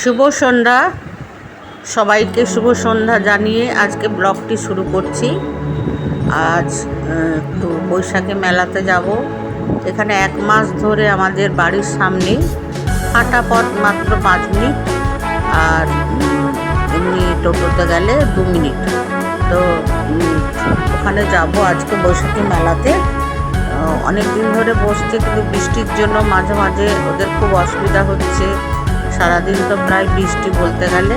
শুভ সন্ধ্যা। সবাইকে শুভ সন্ধ্যা জানিয়ে আজকে ব্লগটি শুরু করছি। আজ একটু বৈশাখী মেলাতে যাব। এখানে এক মাস ধরে আমাদের বাড়ির সামনে হাঁটা পথ মাত্র পাঁচ মিনিট আর এমনি টোটোতে গেলে দু মিনিট। তো ওখানে যাব আজকে বৈশাখী মেলাতে। অনেক দিন ধরে বসছে কিন্তু বৃষ্টির জন্য মাঝে মাঝে ওদের খুব অসুবিধা হচ্ছে। সারাদিন তো প্রায় বৃষ্টি বলতে গেলে।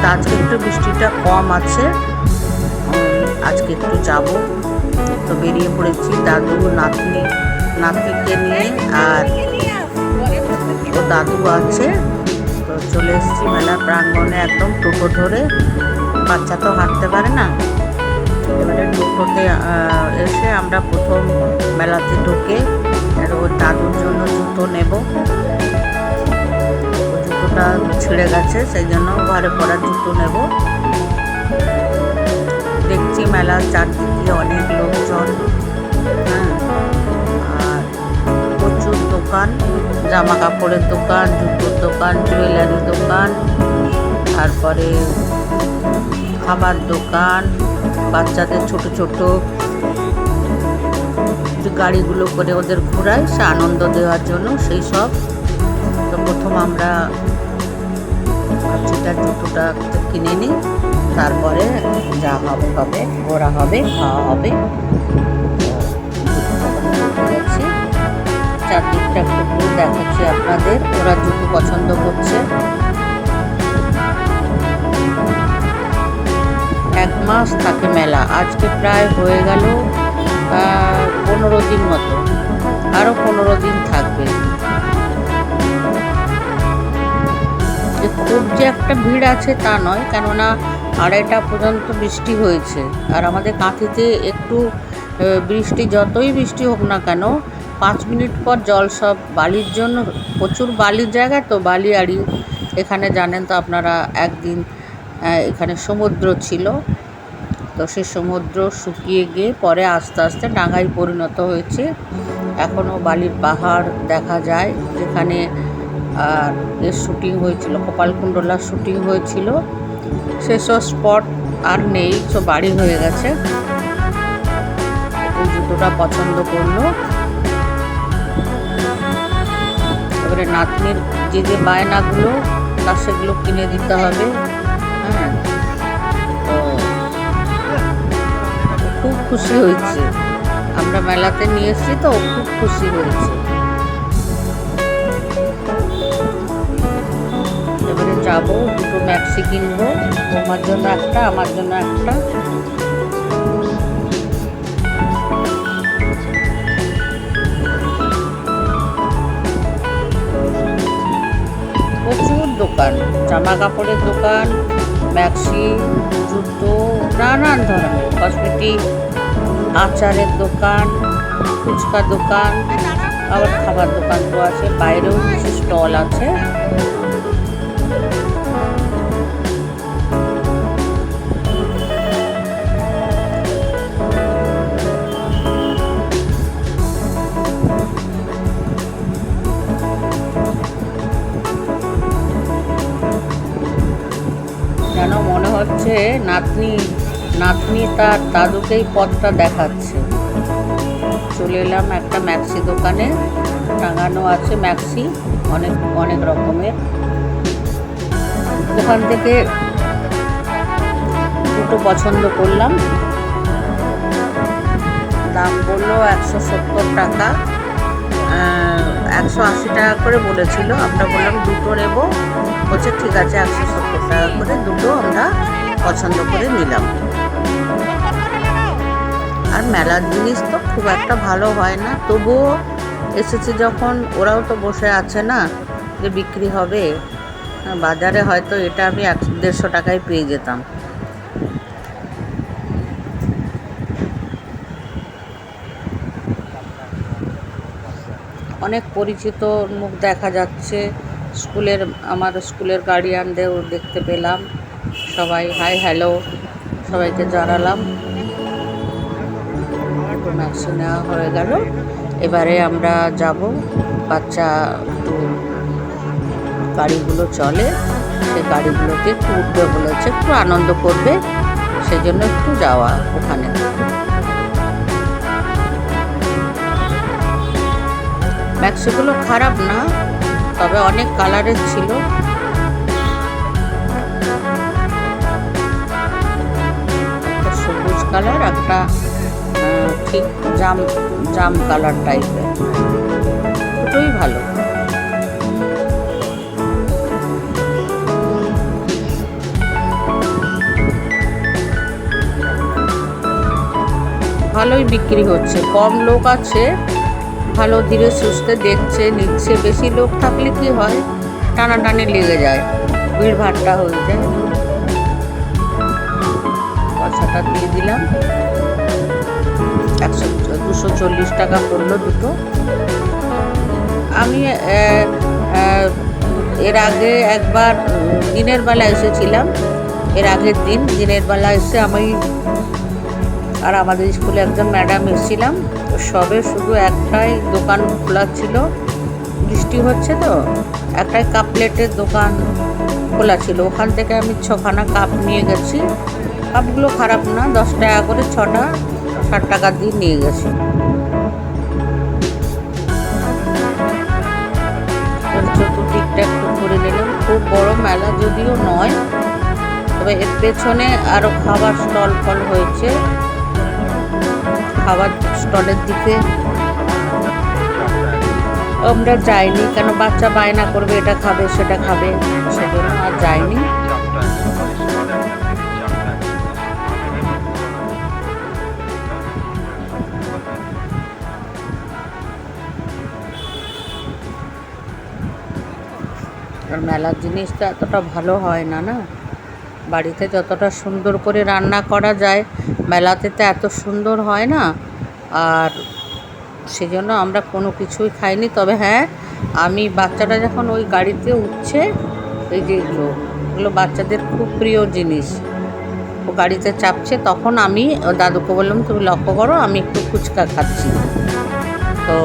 তা আজকে একটু বৃষ্টিটা কম আছে। আজকে একটু যাব। তো বেরিয়ে পড়েছি দাদু, নাতনি নাতনিকে নিয়ে আর ও দাদু আছে। তো চলে এসেছি মেলার প্রাঙ্গণে একদম টোটো ধরে। বাচ্চা তো হাঁটতে পারে না। এবারে টোটোতে এসে আমরা প্রথম মেলাতে ঢুকে। দাদুর জন্য জুতো নেব। জুতোটা ছিঁড়ে গেছে, সেই জন্য ঘরে পরার জুতো নেব। দেখছি মেলার চারদিকে অনেক লোকজন। হ্যাঁ আর প্রচুর দোকান জামা কাপড়ের দোকান, জুতোর দোকান, জুয়েলারি দোকান, তারপরে খাবার দোকান, বাচ্চাদের ছোট ছোট গাড়িগুলো করে ওদের ঘোরায়, সে আনন্দ দেওয়ার জন্য সেই সব। তো প্রথম আমরা বাচ্চাটার জুতোটা কিনে নিই তারপরে যা হবে হবে ঘোরা হবে, খাওয়া হবে। চারদিকটা ঘুরে দেখাচ্ছি আপনাদের, ওরা জুতো পছন্দ করছে। এক মাস থাকে মেলা, আজকে প্রায় হয়ে গেল পনেরো দিন মতো আরও পনেরো দিন থাকবে। খুব যে একটা ভিড় আছে তা নয়, কেননা আড়াইটা পর্যন্ত বৃষ্টি হয়েছে। আর আমাদের কাঁথিতে একটু বৃষ্টি, যতই বৃষ্টি হোক না কেন, পাঁচ মিনিট পর জল সব বালির জন্য, প্রচুর বালির জায়গা তো, বালিয়াড়ি, এখানে জানেন তো আপনারা, একদিন এখানে সমুদ্র ছিল। তো সে সমুদ্র শুকিয়ে গিয়ে পরে আস্তে আস্তে ডাঙায় পরিণত হয়েছে। এখনও বালির পাহাড় দেখা যায়, যেখানে আর এর শুটিং হয়েছিল কপালকুণ্ডলার শুটিং হয়েছিল, সেসব স্পট আর নেই সব বাড়ি হয়ে গেছে। ওই জুতোটা পছন্দ করল। এবারে নাতনির যে যে বায়নাগুলো তার সেগুলো কিনে দিতে হবে। হ্যাঁ। তো খুব খুশি হয়েছে। আমরা মেলাতে নিয়ে এসেছি, তো খুব খুশি হয়েছে। যাব, দুটো ম্যাক্সি কিনবো, তোমার জন্য একটা, আমার জন্য একটা। প্রচুর দোকান জামা কাপড়ের দোকান ম্যাক্সি জুতো, নানান ধরনের কসমেটিক আচারের দোকান ফুচকা দোকান, আবার খাবার দোকান তো আছে, বাইরেও কিছু স্টল আছে। নাতনি নাতনি তার দাদুকেই পথটা দেখাচ্ছে। চলে এলাম একটা ম্যাক্সি দোকানে। টাঙানো আছে ম্যাক্সি, অনেক অনেক রকমের। ওখান থেকে দুটো পছন্দ করলাম। দাম বলল একশো সত্তর টাকা। একশো আশি টাকা করে বলেছিল। আমরা বললাম দুটো নেব। বলছে, ঠিক আছে, একশো সত্তর টাকা করে দুটো আমরা পছন্দ করে নিলাম। আর মেলার জিনিস তো খুব একটা ভালো হয় না। তবুও এসেছে যখন ওরাও তো বসে আছে না যে বিক্রি হবে। হ্যাঁ, বাজারে হয়তো এটা আমি একশো দেড়শো টাকায় পেয়ে যেতাম। অনেক পরিচিত মুখ দেখা যাচ্ছে। স্কুলের আমার স্কুলের গার্ডিয়ানদেরও দেখতে পেলাম। সবাই হাই হ্যালো সবাইকে জানালাম। ম্যাক্সি নেওয়া হয়ে গেল। এবারে আমরা যাব। বাচ্চা একটু গাড়িগুলো চলে, সেই গাড়িগুলোতে একটু উঠবে বলেছে একটু আনন্দ করবে সেই জন্য একটু যাওয়া ওখানে। ম্যাক্সিগুলো খারাপ না, তবে অনেক কালারের ছিল। কালার একটা ঠিক জাম জাম কালার টাইপের দুটোই ভালো। ভালোই বিক্রি হচ্ছে। কম লোক আছে, ভালো ধীরে সুস্থে দেখছে, নিচ্ছে। বেশি লোক থাকলে কি হয়? টানাটানি লেগে যায়। ভিড় ভাড়টা হয়ে যায়। পয়সাটা দিয়ে দিলাম। একশো, দুশো চল্লিশ টাকা পড়ল দুটো। আমি এর আগে একবার দিনের বেলা এসেছিলাম। এর আগের দিন দিনের বেলা এসে আমি আর আমাদের স্কুলে একজন ম্যাডাম এসেছিলাম। তো সবে শুধু একটাই দোকান খোলা ছিল। বৃষ্টি হচ্ছে তো, একটাই কাপ প্লেটের দোকান খোলা ছিল। ওখান থেকে আমি ছখানা কাপ নিয়ে গেছি। কাপগুলো খারাপ না, দশ টাকা করে ছটা, ষাট টাকা দিয়ে নিয়ে গেছি। চতুর্দিকটা একটু ঘুরে নিলাম। খুব বড় মেলা যদিও নয়, তবে এর পেছনে আরও খাবার স্টল ফল হয়েছে। খাবার স্টলের দিকে আমরা যাইনি, কেন বাচ্চা বায়না করবে, এটা খাবে, সেটা খাবে, সেজন্য আর যাইনি। আর মেলার জিনিসটা এতটা ভালো হয় না না? বাড়িতে যতটা সুন্দর করে রান্না করা যায়, মেলাতে তো এত সুন্দর হয় না। আর সেজন্য আমরা কোনো কিছুই খাইনি। তবে হ্যাঁ আমি বাচ্চাটা যখন ওই গাড়িতে উঠছে, এই যে এগুলো এগুলো বাচ্চাদের খুব প্রিয় জিনিস। ও গাড়িতে চাপছে, তখন আমি দাদুকে বললাম, তুমি লক্ষ্য করো, আমি একটু ফুচকা খাচ্ছি। তো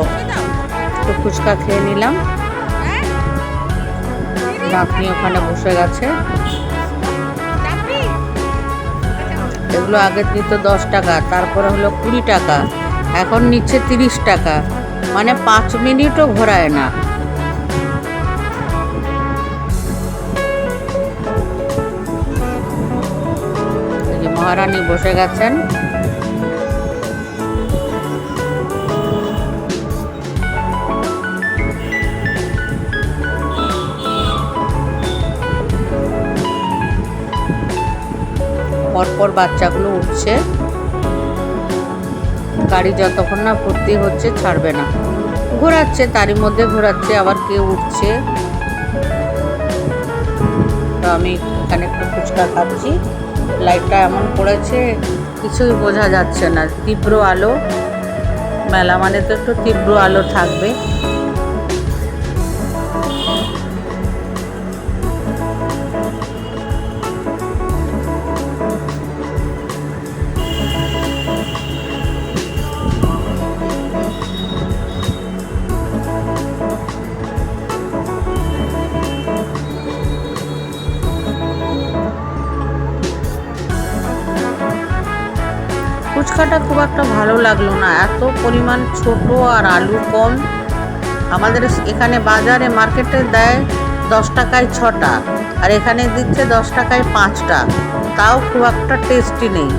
একটু ফুচকা খেয়ে নিলাম। নাতনি ওখানে বসে গেছে। এগুলো আগে নিত দশ টাকা, তারপরে হলো কুড়ি টাকা, এখন নিচ্ছে তিরিশ টাকা। মানে পাঁচ মিনিটও ঘোরায় না। মহারানী বসে গেছেন। পরপর বাচ্চাগুলো উঠছে। গাড়ি যতক্ষণ না ভর্তি হচ্ছে ছাড়বে না। ঘোরাচ্ছে, তারই মধ্যে ঘোরাচ্ছে, আবার কেউ উঠছে। তো আমি এখানে একটু ফুচকা খাচ্ছি। লাইটটা এমন পড়েছে, কিছুই বোঝা যাচ্ছে না। তীব্র আলো। মেলা মানে তো একটু তীব্র আলো থাকবে। খুব একটা ভালো লাগল না। এত পরিমাণ ছোট আর আলু কম। আমাদের এখানে বাজারে মার্কেটে দেয় দশ টাকায় ছটা, আর এখানে দিচ্ছে দশ টাকায় পাঁচটা। তাও খুব একটা টেস্টি নেই।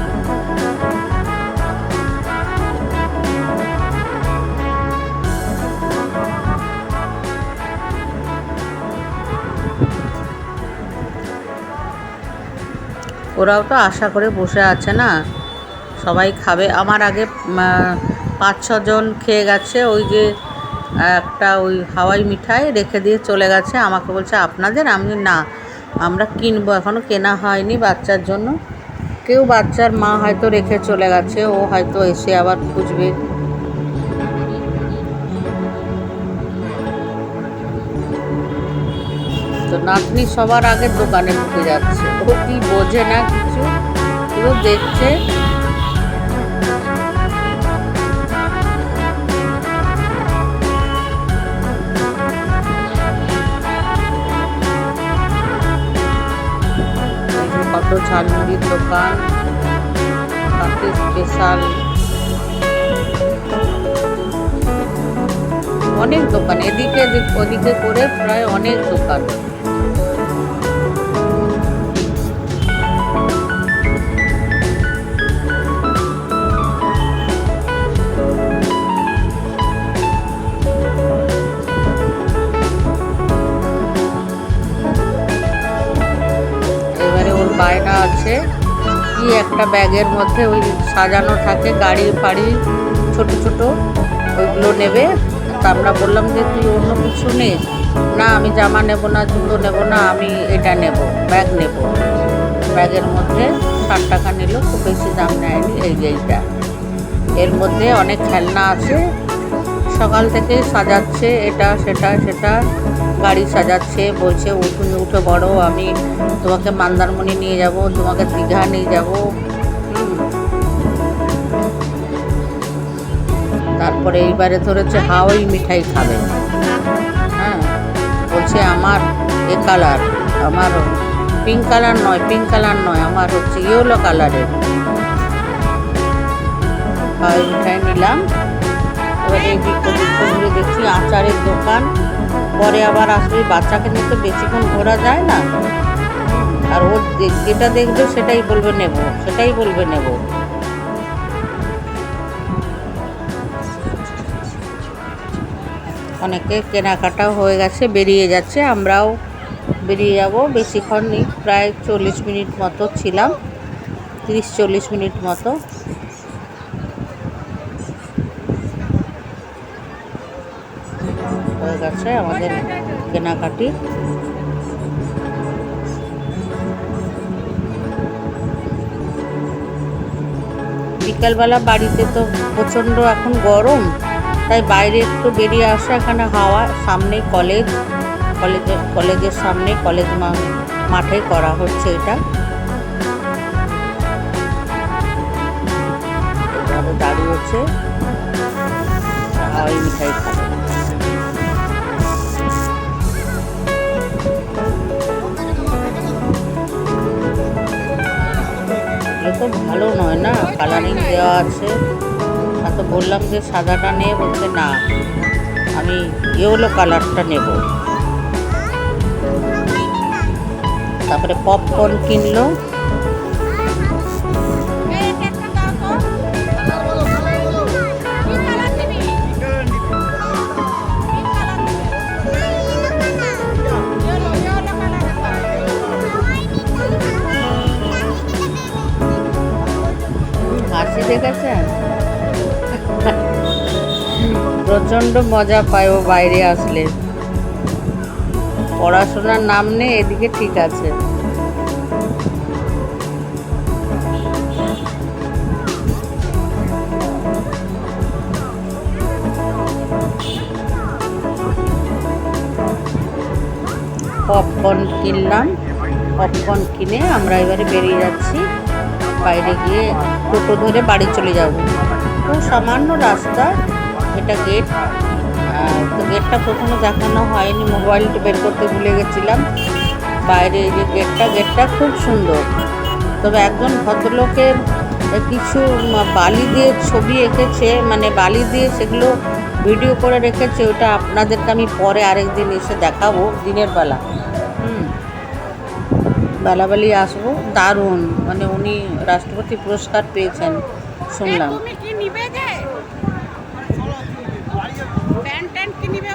ওরাও তো আশা করে বসে আছে না? সবাই খাবে। আমার আগে পাঁচ ছজন খেয়ে গেছে। ওই যে, একটা ওই হাওয়াই মিঠাই রেখে দিয়ে চলে গেছে। আমাকে বলছে, আপনাদের? আমি না, আমরা কিনবো। এখনও কেনা হয়নি বাচ্চার জন্য। কেউ বাচ্চার মা হয়তো রেখে চলে গেছে। ও হয়তো এসে আবার খুঁজবে। তো নাতনি সবার আগে দোকানে ঢুকে যাচ্ছে। ও কি বোঝে না কিছু। শুধু দেখছে কত ঝালমুড়ির দোকান তাতে স্পেশাল অনেক দোকান এদিকে ওদিকে করে প্রায় অনেক দোকান। একটা ব্যাগের মধ্যে ওই সাজানো থাকে, গাড়ি ফাড়ি ছোট ছোট, ওইগুলো নেবে। তা আমরা বললাম যে, তুই অন্য কিছু নে। না, আমি জামা নেব না, জুতো নেব না, আমি এটা নেব, ব্যাগ নেব। ব্যাগের মধ্যে ষাট টাকা নিল, খুব বেশি দাম নেয়নি এই এইটা। এর মধ্যে অনেক খেলনা আছে সকাল থেকে সাজাচ্ছে এটা, সেটা সেটা। গাড়ি সাজাচ্ছে, বলছে তুমি উঠে বড়, আমি তোমাকে মন্দারমণি নিয়ে যাব, তোমাকে দীঘা নিয়ে যাব। তারপরে এইবারে ধরেছে হাওয়াই মিঠাই খাবে। হ্যাঁ বলছে, আমার এ কালার, আমার পিঙ্ক কালার নয়, পিঙ্ক কালার নয়, আমার হচ্ছে ইয়েলো কালারের। হাওয়াই মিঠাই নিলাম। দেখছি, আচারের দোকান। পরে আবার আসলে বাচ্চাকে নিয়ে তো বেশিক্ষণ ঘোরা যায় না। আর ও যেটা দেখবে সেটাই বলবে নেব, সেটাই বলবে নেব। অনেকে কেনাকাটাও হয়ে গেছে, বেরিয়ে যাচ্ছে, আমরাও বেরিয়ে যাব। বেশিক্ষণ প্রায় চল্লিশ মিনিট মতো ছিলাম, তিরিশ চল্লিশ মিনিট মতো। হয়ে গেছে আমাদের কেনাকাটি। বিকালবেলা বাড়িতে তো প্রচণ্ড এখন গরম, তাই বাইরে একটু বেরিয়ে আসা, এখানে হাওয়া, সামনে কলেজ কলেজের কলেজের সামনে কলেজ মাঠে করা হচ্ছে এটা। দাঁড়িয়েছে। হাওয়াই মিঠাই ভালো নয় না? কালারিং দেওয়া আছে। তো বললাম যে সাদাটা নিয়ে বলছে না। আমি ইয়েলো কালারটা নেব। তারপরে পপকর্ন কিনলো। প্রচণ্ড মজা পায় ও বাইরে আসলে। পড়াশোনার নাম নেই, এদিকে ঠিক আছে। পপকর্ন কিনলাম। পপকর্ন কিনে আমরা এবারে বেরিয়ে যাচ্ছি। বাইরে গিয়ে টোটো ধরে বাড়ি চলে যাব। খুব সামান্য রাস্তা। এটা গেট তো গেটটা প্রথমে দেখানো হয়নি মোবাইলটা বের করতে ভুলে গেছিলাম। বাইরে যে গেটটা গেটটা খুব সুন্দর। তবে একজন ভদ্রলোকের কিছু বালি দিয়ে ছবি এঁকেছে মানে বালি দিয়ে সেগুলো ভিডিও করে রেখেছে, ওটা আপনাদেরকে আমি পরে আরেকদিন এসে দেখাবো, দিনের বেলা। বেলাবেলি আসব। দারুণ। মানে উনি রাষ্ট্রপতি পুরস্কার পেয়েছেন, শুনলাম তুমি কি নিবে